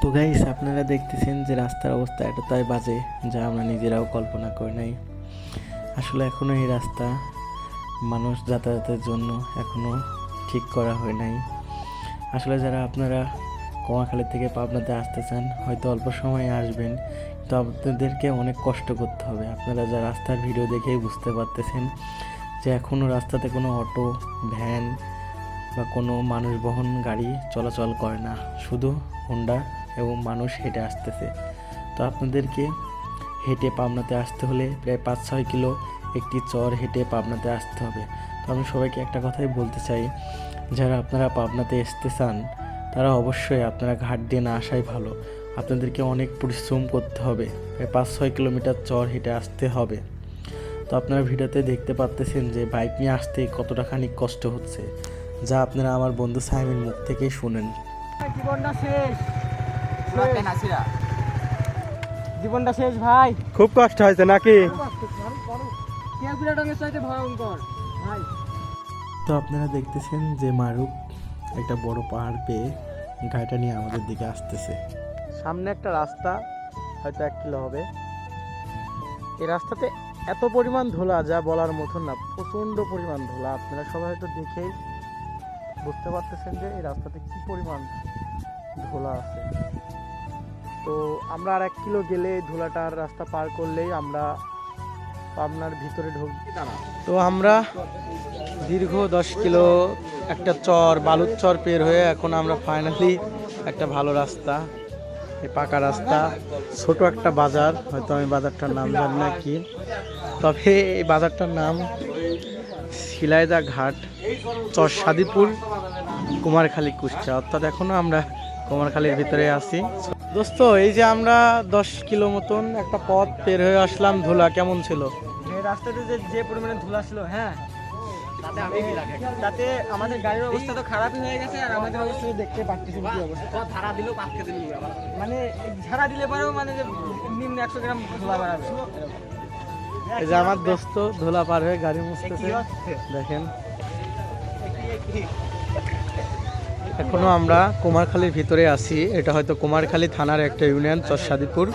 তো গাইস আপনারা দেখতেছেন যে রাস্তার অবস্থা এতটাই বাজে যা আমরা নিজেরাও কল্পনা করি নাই। আসলে এখনও এই রাস্তা মানুষ যাতায়াতের জন্য এখনও ঠিক করা হয় নাই। আসলে যারা আপনারা কোয়াখালী থেকে পাবনাতে আসতে চান, হয়তো অল্প সময়ে আসবেন তো আপনাদেরকে অনেক কষ্ট করতে হবে। আপনারা যা রাস্তার ভিডিও দেখেই বুঝতে পারতেছেন যে এখনও রাস্তাতে কোনো অটো, ভ্যান বা কোনো মানুষ বহন গাড়ি চলাচল করে না। শুধু হোন্ডা এবং মানুষ হেঁটে আসতেছে। তো আপনাদেরকে হেঁটে পাবনাতে আসতে হলে প্রায় পাঁচ ছয় কিলো একটি চর হেঁটে পাবনাতে আসতে হবে। তো আমি সবাইকে একটা কথাই বলতে চাই, যারা আপনারা পাবনাতে আসতে চান, তারা অবশ্যই আপনারা ঘাট দিয়ে না আসাই ভালো। আপনাদেরকে অনেক পরিশ্রম করতে হবে, প্রায় পাঁচ ছয় কিলোমিটার চর হেঁটে আসতে হবে। তো আপনারা ভিডিওতে দেখতে পাচ্তেছেন যে বাইক নিয়ে আসতে কতটা খানিক কষ্ট হচ্ছে। যা আপনারা আমার বন্ধু সাহেবের মুখ থেকেই শুনেন। জীবনটা শেষ। জীবনটা শেষ ভাই। খুব কষ্ট হয়েছে নাকি? চাইতে ভয়ঙ্কর। ভাই। তো আপনারা দেখতেছেন যে মারুক একটা বড় পাহাড় পেয়ে গাড়িটা নিয়ে আমাদের দিকে আসতেছে। সামনে একটা রাস্তা হয়তো এক কিলো হবে। এই রাস্তাতে এত পরিমাণ ধুলা যা বলার মতন না প্রচণ্ড পরিমাণ ধুলা। আপনারা সবাই হয়তো দেখেই বুঝতে পারতেছেন যে এই রাস্তাতে কি পরিমাণ ধুলা আছে। তো আমরা আর এক কিলো গেলে ধুলাটার রাস্তা পার করলেই আমরা পাবনার ভিতরে ঢুক তো আমরা দীর্ঘ দশ কিলো একটা চর, বালুর চর পের হয়ে এখন আমরা ফাইনালি একটা ভালো রাস্তা এই পাকা রাস্তা, ছোট একটা বাজার, হয়তো আমি বাজারটার নাম জানি না কি। তবে এই বাজারটার নাম শিলাইদা ঘাট, চর সাদিপুর, কুমারখালী কুষ্টা অর্থাৎ এখনও আমরা কুমারখালীর ভিতরে আছি। দোস্ত এই যে আমরা দশ কিলো মতন একটা পথ পের হয়ে আসলাম ধুলা কেমন ছিল? এই রাস্তাতে যে যে পরিমাণে ধুলা ছিল হ্যাঁ? তাতে আমাদের গাড়ির অবস্থা তো খারাপই হয়ে গেছে আর আমাদের অবস্থা দেখতে পাচ্ছেন কি অবস্থা। ধারা দিলেও পাতকে দিল মানে ঝাড়া দিলে পরেও মানে যে নিম্ন একশো গ্রাম ধুলা বাড়াবে। এই যে আমার দোস্ত ধুলা পার হয়ে গাড়ি মুছতেছে। দেখেন। এখনও আমরা কুমারখালীর ভিতরে আছি। এটা হয়তো কুমারখালী থানার একটা ইউনিয়ন চরসাদিপুর